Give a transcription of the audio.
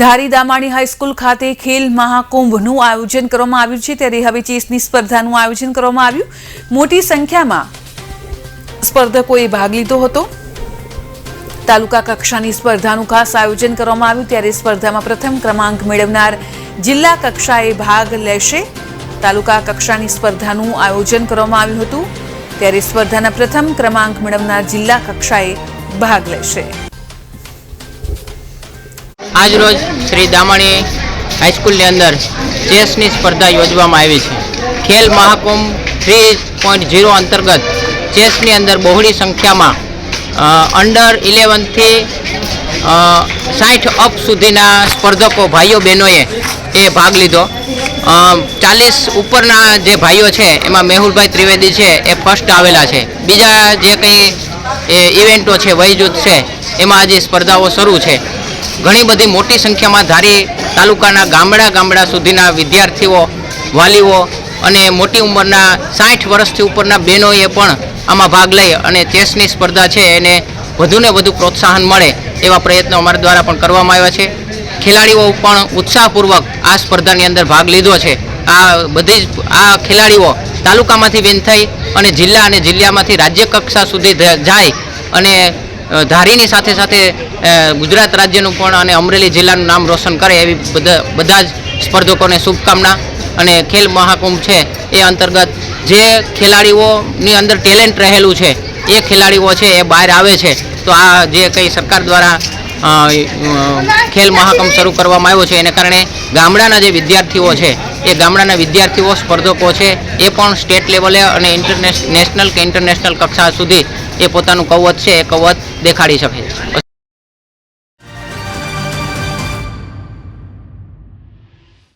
ધારી Damani high school ખાતે ખેલ મહાકુંભનું આયોજન કરવામાં આવ્યું છે. ત્યારે હવે ચેસની સ્પર્ધાનું આયોજન કરવામાં આવ્યું. મોટી સંખ્યામાં સ્પર્ધકોએ ભાગ લીધો હતો. તાલુકા કક્ષાની સ્પર્ધાનું ખાસ આયોજન કરવામાં આવ્યું. ત્યારે સ્પર્ધામાં પ્રથમ ક્રમાંક મેળવનાર જિલ્લા કક્ષાએ ભાગ લેશે. તાલુકા કક્ષાની સ્પર્ધાનું આયોજન કરવામાં આવ્યું હતું. ત્યારે સ્પર્ધાના પ્રથમ ક્રમાંક મેળવનાર જિલ્લા કક્ષાએ ભાગ લેશે. આજરોજ શ્રી દામણી હાઈસ્કૂલની અંદર ચેસની સ્પર્ધા યોજવામાં આવી છે. Khel Mahakumbh three point zero અંતર્ગત ચેસની અંદર બહોળી સંખ્યામાં અંડર ઇલેવનથી સાઠ અપ સુધીના સ્પર્ધકો ભાઈઓ બહેનોએ એ ભાગ લીધો. ચાલીસ ઉપરના જે ભાઈઓ છે, એમાં મેહુલભાઈ ત્રિવેદી છે, એ ફર્સ્ટ આવેલા છે. બીજા જે કંઈ, એ ઇવેન્ટો છે, વયજૂથ છે, એમાં આજે સ્પર્ધાઓ શરૂ છે. ઘણી બધી મોટી સંખ્યામાં ધારી તાલુકાના ગામડા ગામડા સુધીના વિદ્યાર્થીઓ, વાલીઓ અને મોટી ઉંમરના સાઠ વર્ષથી ઉપરના બહેનોએ પણ આમાં ભાગ લઈ અને ચેસની સ્પર્ધા છે એને વધુને વધુ પ્રોત્સાહન મળે એવા પ્રયત્નો અમારા દ્વારા પણ કરવામાં આવ્યા છે. ખેલાડીઓ પણ ઉત્સાહપૂર્વક આ સ્પર્ધાની અંદર ભાગ લીધો છે. આ બધી જ આ ખેલાડીઓ તાલુકામાંથી વિન થઈ અને જિલ્લા અને જિલ્લામાંથી રાજ્ય કક્ષા સુધી જાય અને ધારીની સાથે સાથે ગુજરાત રાજ્યનું પણ અને અમરેલી જિલ્લાનું નામ રોશન કરે એવી બધા બધા જ સ્પર્ધકોને શુભકામના અને ખેલ મહાકુંભ છે એ અંતર્ગત જે ખેલાડીઓની અંદર ટેલેન્ટ રહેલું છે, એ ખેલાડીઓ છે એ બહાર આવે છે. તો આ જે કંઈ સરકાર દ્વારા ખેલ મહાકુંભ શરૂ કરવામાં આવ્યો છે, એને કારણે ગામડાના જે વિદ્યાર્થીઓ છે એ ગામડાના વિદ્યાર્થીઓ, સ્પર્ધકો છે, એ પણ સ્ટેટ લેવલે અને ઇન્ટરનેશ, નેશનલ કે ઇન્ટરનેશનલ કક્ષા સુધી એ પોતાનું કવત છે, એ કવત દેખાડી શકે.